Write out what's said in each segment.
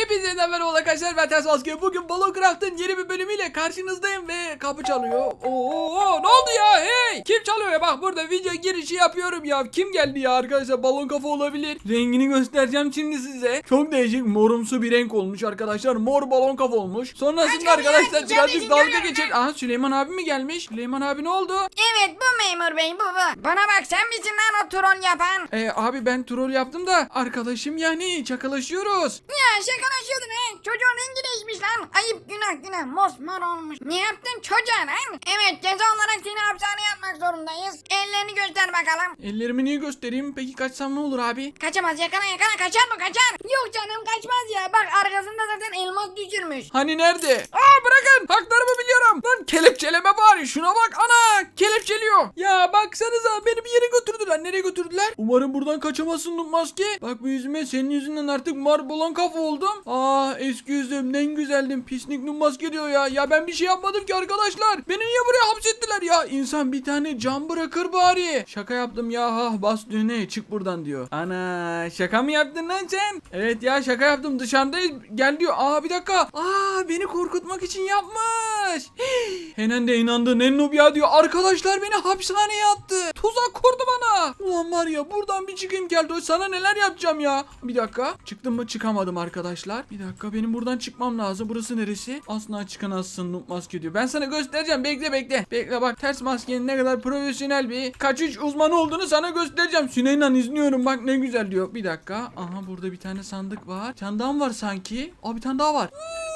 Hepinize yeniden merhaba arkadaşlar ben Ters Maske. Bugün Balon Craft'ın yeni bir bölümüyle karşınızdayım ve kapı çalıyor. Oo, ne oldu ya hey? Kim çalıyor ya? Bak burada video girişi yapıyorum ya. Kim geldi ya arkadaşlar? Balon kafa olabilir. Rengini göstereceğim şimdi size. Çok değişik morumsu bir renk olmuş arkadaşlar. Mor balon kafa olmuş. Sonrasında Hadi, arkadaşlar hadi, birazcık hadi, dalga hadi. geçer. Aha Süleyman abi mi gelmiş? Süleyman abi ne oldu? Evet bu memur bey bu bu. Bana bak sen misin lan o troll yapan? Ee, abi ben troll yaptım da arkadaşım yani çakalaşıyoruz. Ya şakalaşıyordun he. Çocuğun rengi değişmiş lan. Ayıp günah günah mosmor olmuş. Ne yaptın çocuğa lan? Evet ceza olarak seni hapishaneye atmak zorundayız. Ellerini göster bakalım. Ellerimi niye göstereyim? Peki kaçsam ne olur abi? Kaçamaz yakala yakala kaçar mı kaçar? Yok canım kaçmaz ya. Bak arkasında zaten elmas düşürmüş. Hani nerede? Aa bırakın. Haklarımı biliyorum. Lan kelepçeleme bari. Şuna bak ana. Kelepçeliyor. Ya baksanıza beni bir yere götürdüler. Nereye götürdüler? Umarım buradan kaçamazsın maske. Bak bu yüzüme senin yüzünden artık mar balon kafa oldum. Aa eski yüzüm ne güzeldim. Pislik Noob maske diyor ya. Ya ben bir şey yapmadım ki arkadaşlar. Beni niye buraya hapsettiler ya? İnsan bir tane cam bırakır bari. Şaka yaptım ya. Ha bas düğne çık buradan diyor. Ana şaka mı yaptın lan sen? Evet ya şaka yaptım dışarıdayız. Gel diyor. Aa bir dakika. Aa beni korkutmak için yapmış. Hii. Hemen de inandı. Ne noob ya diyor. Arkadaşlar beni hapishaneye attı. Tuzak kurdu bana. Ulan var ya buradan bir çıkayım geldi. Sana neler yapacağım ya. Bir dakika. Çıktım mı çıkamadım arkadaşlar. Bir dakika benim buradan çıkmam lazım. Burası neresi? Asla çıkamazsın noob maske diyor. Ben sana göstereceğim. Bekle bekle. Bekle bak ters maskenin ne kadar profesyonel bir kaçış uzmanı olduğunu sana göstereceğim. Süleyman izliyorum bak ne güzel diyor. Bir dakika. Aha burada bir tane sandık var. Çantam var sanki. Aa bir tane daha var. Uuu,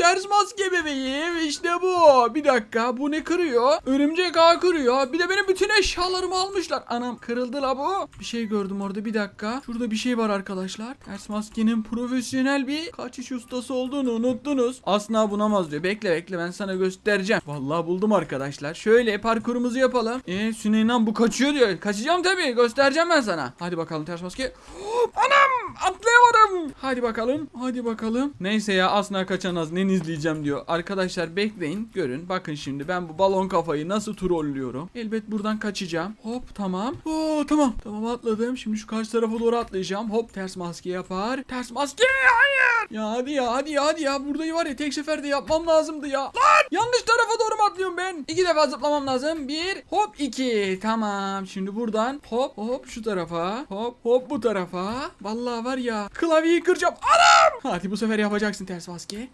Ters maske bebeğim işte bu. Bir dakika bu ne kırıyor? Örümcek ağ kırıyor. Bir de benim bütün eşyalarımı almışlar. Anam kırıldı la bu. Bir şey gördüm orada bir dakika. Şurada bir şey var arkadaşlar. Ters maskenin profesyonel bir kaçış ustası olduğunu unuttunuz. Asla bunamaz diyor. Bekle bekle ben sana göstereceğim. Vallahi buldum arkadaşlar. Şöyle parkurumuzu yapalım. Eee Süneyman bu kaçıyor diyor. Kaçacağım tabii göstereceğim ben sana. Hadi bakalım ters maske. Anam atlayamadım. Hadi bakalım. Hadi bakalım. Neyse ya asla kaçamaz. Ne izleyeceğim diyor. Arkadaşlar bekleyin. Görün. Bakın şimdi ben bu balon kafayı nasıl trollüyorum. Elbet buradan kaçacağım. Hop tamam. Oo tamam. Tamam atladım. Şimdi şu karşı tarafa doğru atlayacağım. Hop ters maske yapar. Ters maske. Hayır. Ya hadi ya hadi ya hadi ya. Buradayı var ya tek seferde yapmam lazımdı ya. Lan yanlış tarafa doğru mu atlıyorum ben? İki defa zıplamam lazım. Bir hop iki. Tamam. Şimdi buradan hop hop şu tarafa. Hop hop bu tarafa. Vallahi var ya klavyeyi kıracağım. Anam. Hadi bu sefer yapacaksın ters maske.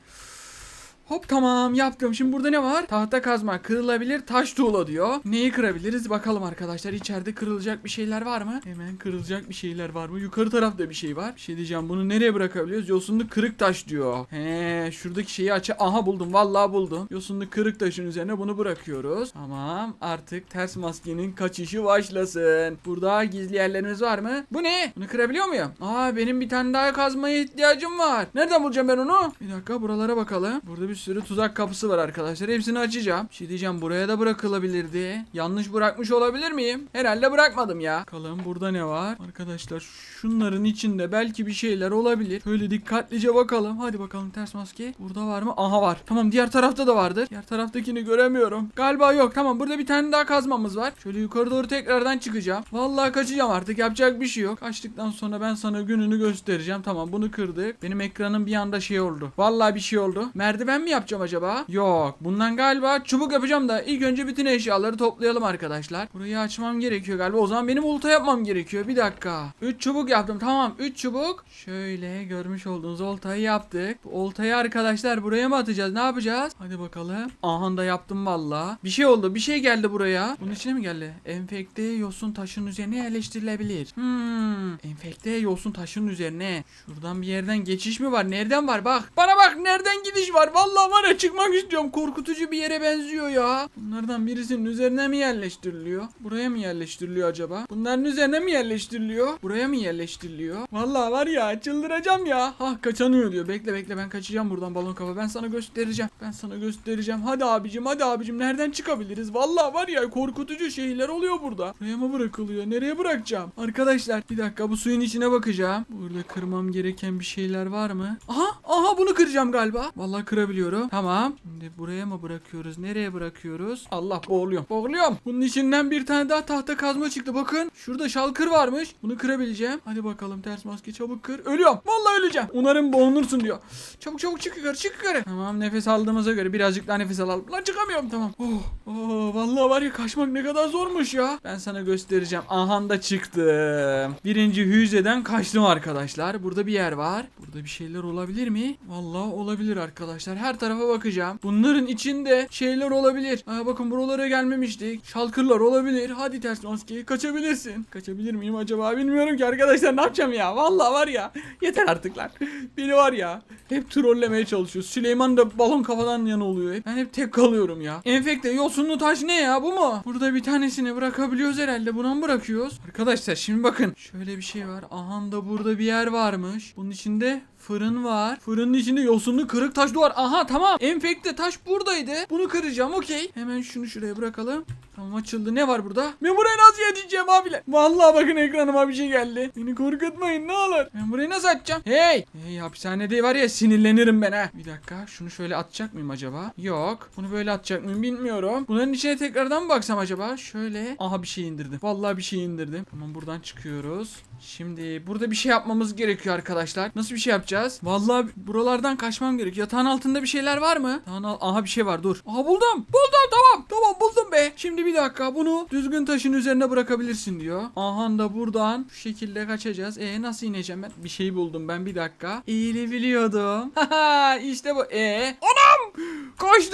Hop tamam yaptım. Şimdi burada ne var? Tahta kazma kırılabilir taş tuğla diyor. Neyi kırabiliriz bakalım arkadaşlar. İçeride kırılacak bir şeyler var mı? Hemen kırılacak bir şeyler var mı? Yukarı tarafta bir şey var. Bir şey diyeceğim bunu nereye bırakabiliyoruz? Yosunlu kırık taş diyor. He şuradaki şeyi aç. Aha buldum vallahi buldum. Yosunlu kırık taşın üzerine bunu bırakıyoruz. Tamam artık ters maskenin kaçışı başlasın. Burada gizli yerlerimiz var mı? Bu ne? Bunu kırabiliyor muyum? Aa benim bir tane daha kazmaya ihtiyacım var. Nereden bulacağım ben onu? Bir dakika buralara bakalım. Burada bir sürü tuzak kapısı var arkadaşlar. Hepsini açacağım. Bir şey diyeceğim buraya da bırakılabilirdi. Yanlış bırakmış olabilir miyim? Herhalde bırakmadım ya. Bakalım burada ne var? Arkadaşlar şunların içinde belki bir şeyler olabilir. Şöyle dikkatlice bakalım. Hadi bakalım ters maske. Burada var mı? Aha var. Tamam diğer tarafta da vardır. Diğer taraftakini göremiyorum. Galiba yok. Tamam burada bir tane daha kazmamız var. Şöyle yukarı doğru tekrardan çıkacağım. Vallahi kaçacağım artık. Yapacak bir şey yok. Kaçtıktan sonra ben sana gününü göstereceğim. Tamam bunu kırdık. Benim ekranım bir anda şey oldu. Vallahi bir şey oldu. Merdiven mi yapacağım acaba? Yok. Bundan galiba çubuk yapacağım da ilk önce bütün eşyaları toplayalım arkadaşlar. Burayı açmam gerekiyor galiba. O zaman benim olta yapmam gerekiyor. Bir dakika. 3 çubuk yaptım. Tamam 3 çubuk. Şöyle görmüş olduğunuz oltayı yaptık. Bu oltayı arkadaşlar buraya mı atacağız? Ne yapacağız? Hadi bakalım. Aha da yaptım valla. Bir şey oldu. Bir şey geldi buraya. Bunun içine mi geldi? Enfekte yosun taşın üzerine yerleştirilebilir. Hmm. Enfekte yosun taşın üzerine. Şuradan bir yerden geçiş mi var? Nereden var? Bak. Bana bak nereden gidiş var? Vallahi var ya çıkmak istiyorum. Korkutucu bir yere benziyor ya. Bunlardan birisinin üzerine mi yerleştiriliyor? Buraya mı yerleştiriliyor acaba? Bunların üzerine mi yerleştiriliyor? Buraya mı yerleştiriliyor? Vallahi var ya çıldıracağım ya. Hah kaçanıyor diyor. Bekle bekle ben kaçacağım buradan balon kafa. Ben sana göstereceğim. Ben sana göstereceğim. Hadi abicim hadi abicim nereden çıkabiliriz? Vallahi var ya korkutucu şeyler oluyor burada. Buraya mı bırakılıyor? Nereye bırakacağım? Arkadaşlar bir dakika bu suyun içine bakacağım. Burada kırmam gereken bir şeyler var mı? Aha Aha bunu kıracağım galiba. Vallahi kırabiliyorum. Tamam. Şimdi buraya mı bırakıyoruz? Nereye bırakıyoruz? Allah boğuluyorum. Boğuluyorum. Bunun içinden bir tane daha tahta kazma çıktı. Bakın. Şurada şalkır varmış. Bunu kırabileceğim. Hadi bakalım ters maske çabuk kır. Ölüyorum. Vallahi öleceğim. Umarım boğulursun diyor. Çabuk çabuk çık yukarı çık yukarı. Tamam nefes aldığımıza göre birazcık daha nefes alalım. Lan çıkamıyorum tamam. Oh, oh, vallahi var ya kaçmak ne kadar zormuş ya. Ben sana göstereceğim. Aha da çıktım. Birinci hücreden kaçtım arkadaşlar. Burada bir yer var. Burada bir şeyler olabilir mi? Vallahi olabilir arkadaşlar. Her tarafa bakacağım. Bunların içinde şeyler olabilir. Aa, bakın buralara gelmemiştik. Şalkırlar olabilir. Hadi ters maske kaçabilirsin. Kaçabilir miyim acaba bilmiyorum ki arkadaşlar ne yapacağım ya. Vallahi var ya. Yeter artık lan. Beni var ya. Hep trollemeye çalışıyor. Süleyman da balon kafadan yana oluyor. hep. Ben hep tek kalıyorum ya. Enfekte yosunlu taş ne ya bu mu? Burada bir tanesini bırakabiliyoruz herhalde. Buna mı bırakıyoruz? Arkadaşlar şimdi bakın. Şöyle bir şey var. Aha da burada bir yer varmış. Bunun içinde fırın var. Fırının içinde yosunlu kırık taş duvar. Aha tamam. Enfekte taş buradaydı. Bunu kıracağım okey. Hemen şunu şuraya bırakalım. Tamam açıldı. Ne var burada? Ben burayı nasıl yetişeceğim abiler? Vallahi bakın ekranıma bir şey geldi. Beni korkutmayın ne olur. Ben burayı nasıl açacağım? Hey! Hey hapishanede var ya sinirlenirim ben ha. Bir dakika şunu şöyle atacak mıyım acaba? Yok. Bunu böyle atacak mıyım bilmiyorum. Bunların içine tekrardan mı baksam acaba? Şöyle. Aha bir şey indirdim. Vallahi bir şey indirdim. Tamam buradan çıkıyoruz. Şimdi burada bir şey yapmamız gerekiyor arkadaşlar. Nasıl bir şey yapacağız? Vallahi buralardan kaçmam gerekiyor. Yatağın altında bir şeyler var mı? Yatağın al- Aha bir şey var dur. Aha buldum. Buldum tamam. Tamam buldum be. Şimdi bir dakika bunu düzgün taşın üzerine bırakabilirsin diyor. Aha da buradan şu şekilde kaçacağız. E nasıl ineceğim ben? Bir şey buldum ben bir dakika. Eğilebiliyordum. Haha işte bu. E anam!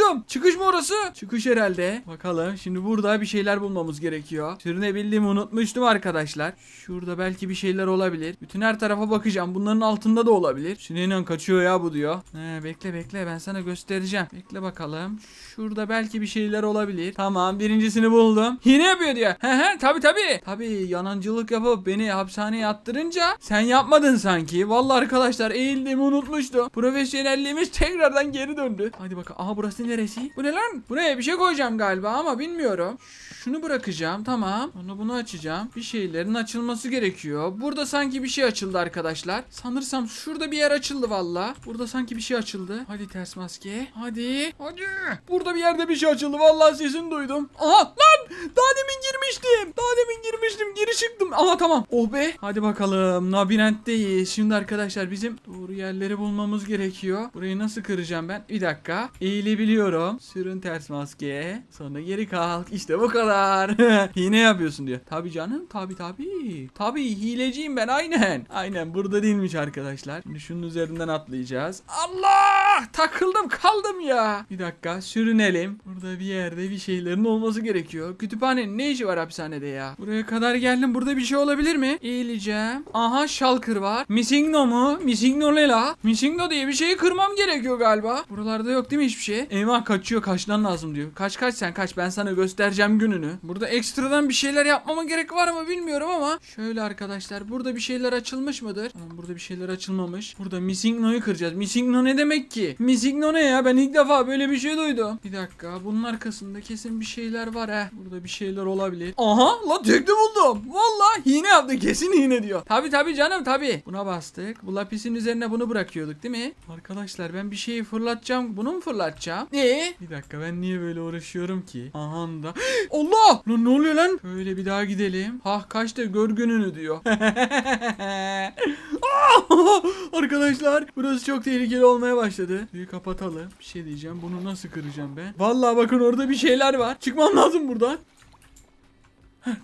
Kaçtım. Çıkış mı orası? Çıkış herhalde. Bakalım. Şimdi burada bir şeyler bulmamız gerekiyor. Sürünebildiğimi unutmuştum arkadaşlar. Şurada belki bir şeyler olabilir. Bütün her tarafa bakacağım. Bunların altında da olabilir. Sinenan kaçıyor ya bu diyor. He, bekle bekle ben sana göstereceğim. Bekle bakalım. Şurada belki bir şeyler olabilir. Tamam birincisini buldum. Hile yapıyor diyor. He he tabi tabi. Tabi yanancılık yapıp beni hapishaneye attırınca sen yapmadın sanki. Vallahi arkadaşlar eğildiğimi unutmuştum. Profesyonelliğimiz tekrardan geri döndü. Hadi bakalım. Aha burası neresi? Bu ne lan? Buraya bir şey koyacağım galiba ama bilmiyorum. Şunu bırakacağım tamam. Onu bunu açacağım. Bir şeylerin açılması gerekiyor. Burada sanki bir şey açıldı arkadaşlar. Sanırsam şurada bir yer açıldı valla. Burada sanki bir şey açıldı. Hadi ters maske. Hadi. Hadi. Burada bir yerde bir şey açıldı. Vallahi sesini duydum. Aha lan. Daha demin girmiştim. Daha demin girmiştim. Geri çıktım. Aha tamam. Oh be. Hadi bakalım. Labirentteyiz. Şimdi arkadaşlar bizim doğru yerleri bulmamız gerekiyor. Burayı nasıl kıracağım ben? Bir dakika. Eğilebiliyorum. Sürün ters maske. Sonra geri kalk. İşte bu kadar. Hile yapıyorsun diyor. Tabi canım. Tabi tabi. Tabi hileciyim ben aynen. Aynen burada değilmiş arkadaşlar. Şimdi şunun üzerinden atlayacağız. Allah! Takıldım kaldım ya. Bir dakika sürünelim. Burada bir yerde bir şeylerin olması gerekiyor. Kütüphanenin ne işi var hapishanede ya? Buraya kadar geldim. Burada bir şey olabilir mi? Eğileceğim. Aha şalkır var. Missingno mu? Missingno ne la? Missingno diye bir şeyi kırmam gerekiyor galiba. Buralarda yok değil mi hiçbir şey? Eyvah kaçıyor kaçman lazım diyor. Kaç kaç sen kaç ben sana göstereceğim gününü. Burada ekstradan bir şeyler yapmama gerek var mı bilmiyorum ama. Şöyle arkadaşlar burada bir şeyler açılmış mıdır? Burada bir şeyler açılmamış. Burada Missingno'yu kıracağız. Missingno ne demek ki? Missingno ne ya? Ben ilk defa böyle bir şey duydum. Bir dakika bunun arkasında kesin bir şeyler var he. Burada bir şeyler olabilir. Aha la tekli buldum. Vallahi hine yaptı kesin hine diyor. Tabi tabi canım tabi. Buna bastık. Bu lapisin üzerine bunu bırakıyorduk değil mi? Arkadaşlar ben bir şeyi fırlatacağım. Bunu mu fırlatacağım? Ne? Bir dakika ben niye böyle uğraşıyorum ki? Aha da. Allah! Lan ne oluyor lan? Böyle bir daha gidelim. Hah kaçtı gör gününü diyor. Arkadaşlar burası çok tehlikeli olmaya başladı. Bir kapatalım. Bir şey diyeceğim. Bunu nasıl kıracağım ben? Vallahi bakın orada bir şeyler var. Çıkmam lazım buradan.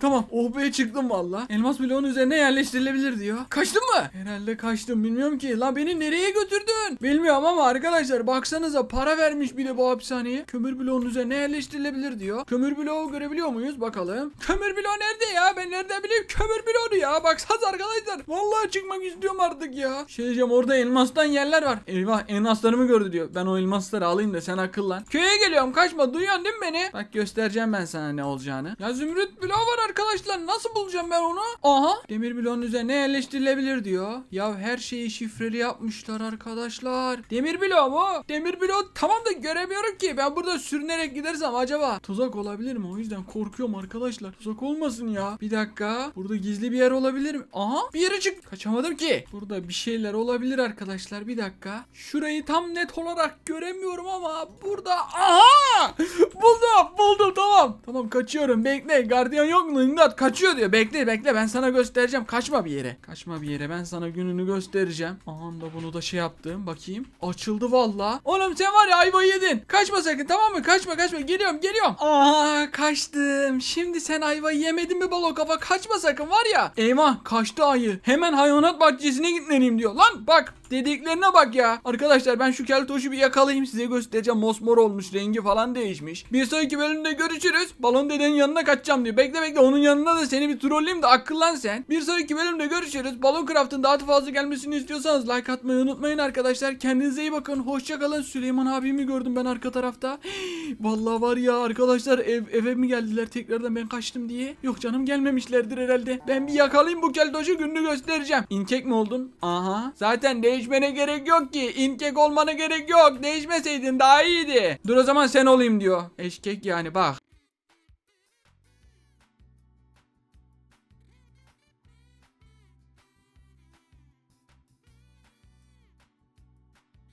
Tamam. Oh be çıktım valla. Elmas bloğun üzerine yerleştirilebilir diyor. Kaçtın mı? Herhalde kaçtım. Bilmiyorum ki. Lan beni nereye götürdün? Bilmiyorum ama arkadaşlar baksanıza para vermiş bile bu hapishaneye. Kömür bloğun üzerine yerleştirilebilir diyor. Kömür bloğu görebiliyor muyuz? Bakalım. Kömür bloğu nerede ya? Ben nereden bileyim kömür bloğunu ya? Baksanıza arkadaşlar. Vallahi çıkmak istiyorum artık ya. Şey diyeceğim orada elmastan yerler var. Eyvah elmaslarımı gördü diyor. Ben o elmasları alayım da sen akıllan. Köye geliyorum kaçma. Duyuyorsun değil mi beni? Bak göstereceğim ben sana ne olacağını. Ya zümrüt bloğu var arkadaşlar. Nasıl bulacağım ben onu? Aha. Demir bloğun üzerine yerleştirilebilir diyor. Ya her şeyi şifreli yapmışlar arkadaşlar. Demir bloğu mu? Demir bloğu tamam da göremiyorum ki. Ben burada sürünerek gidersem acaba tuzak olabilir mi? O yüzden korkuyorum arkadaşlar. Tuzak olmasın ya. Bir dakika. Burada gizli bir yer olabilir mi? Aha bir yere çık. Kaçamadım ki. Burada bir şeyler olabilir arkadaşlar. Bir dakika. Şurayı tam net olarak göremiyorum ama burada aha buldum buldum tamam. Tamam kaçıyorum bekle. Gardiyan yok mu? İmdat kaçıyor diyor. Bekle bekle ben sana göstereceğim. Kaçma bir yere. Kaçma bir yere. Ben sana gününü göstereceğim. Aha da bunu da şey yaptım. Bakayım. Açıldı valla. Oğlum sen var ya ayvayı yedin. Kaçma sakın tamam mı? Kaçma kaçma. Geliyorum geliyorum. Aa kaçtım. Şimdi sen ayvayı yemedin mi balo kafa? Kaçma sakın var ya. Eyvah kaçtı ayı. Hemen hayvanat bahçesine gitmeliyim diyor. Lan bak dediklerine bak ya. Arkadaşlar ben şu keltoşu bir yakalayayım size göstereceğim. Mosmor olmuş rengi falan değişmiş. Bir sonraki bölümde görüşürüz. Balon dedenin yanına kaçacağım diyor. Bekle bekle onun yanına da seni bir trolleyeyim de akıllan sen. Bir sonraki bölümde görüşürüz. Balon Craft'ın daha fazla gelmesini istiyorsanız like atmayı unutmayın arkadaşlar. Kendinize iyi bakın. Hoşça kalın. Süleyman abimi gördüm ben arka tarafta. Vallahi var ya arkadaşlar ev, eve mi geldiler tekrardan ben kaçtım diye. Yok canım gelmemişlerdir herhalde. Ben bir yakalayayım bu keltoşu gününü göstereceğim. İnkek mi oldun? Aha. Zaten değişmene gerek yok ki. İnkek olmana gerek yok. Değişmeseydin daha iyiydi. Dur o zaman sen olayım diyor. Eşkek yani bak.